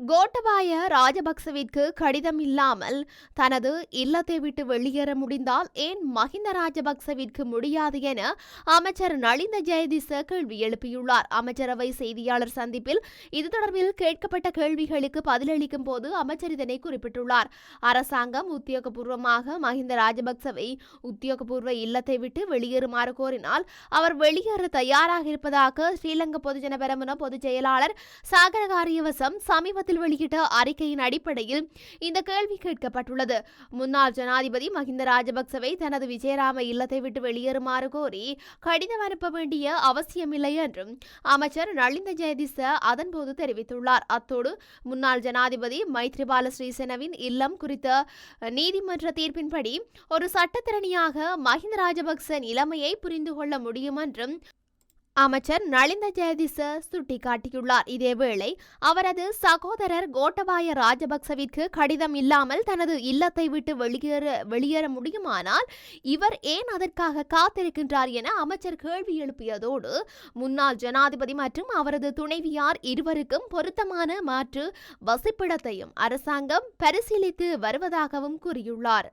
கோட்டபாய ராஜபக்சவிற்கு கடிதம் இல்லாமல் தனது இல்லத்தை விட்டு வெளியேற முடிந்தால் ஏன் மஹிந்த ராஜபக்சவிற்கு முடியாது என அமைச்சர் நளிந்த ஜெயதிச கேள்வி எழுப்பியுள்ளார். அமைச்சரவை செய்தியாளர் சந்திப்பில் இது தொடர்பில் கேட்கப்பட்ட கேள்விகளுக்கு பதிலளிக்கும் போது அமைச்சர் இதனை குறிப்பிட்டுள்ளார். அரசாங்கம் உத்தியோகபூர்வமாக மஹிந்த ராஜபக்சவை உத்தியோகபூர்வ இல்லத்தை விட்டு வெளியேறுமாறு கோரினால் அவர் வெளியேற தயாராக இருப்பதாக ஸ்ரீலங்கா பொதுஜன பெரமுன பொதுச் செயலாளர் சாகரகாரியவசம் சமீப சமீபத்தில் வெளியிட்ட அறிக்கையின் அடிப்படையில் இந்த கேள்வி கேட்கப்பட்டுள்ளது. முன்னாள் ஜனாதிபதி மஹிந்த ராஜபக்சவை தனது விஜயராம இல்லத்தை விட்டு வெளியேறுமாறு கோரி கடிதம் அனுப்ப வேண்டிய அவசியமில்லை என்றும் அமைச்சர் நளிந்த ஜெயதிச அதன்போது தெரிவித்துள்ளார். அத்தோடு முன்னாள் ஜனாதிபதி மைத்ரிபால ஸ்ரீசேனவின் இல்லம் குறித்த நீதிமன்ற தீர்ப்பின்படி ஒரு சட்டத்திறனியாக மஹிந்த ராஜபக்ச நிலைமையை புரிந்து கொள்ள முடியும் என்றும் அமைச்சர் நளிந்த ஜெயதிச சுட்டிக்காட்டியுள்ளார். இதேவேளை அவரது சகோதரர் கோட்டபாய ராஜபக்சவிற்கு கடிதம் இல்லாமல் தனது இல்லத்தை விட்டு வெளியேற வெளியேற முடியுமானால் இவர் ஏன் அதற்காக காத்திருக்கின்றார் என அமைச்சர் கேள்வி எழுப்பியதோடு முன்னாள் ஜனாதிபதி மற்றும் அவரது துணைவியார் இருவருக்கும் பொருத்தமான மாற்று வசிப்பிடத்தையும் அரசாங்கம் பரிசீலித்து வருவதாகவும் கூறியுள்ளார்.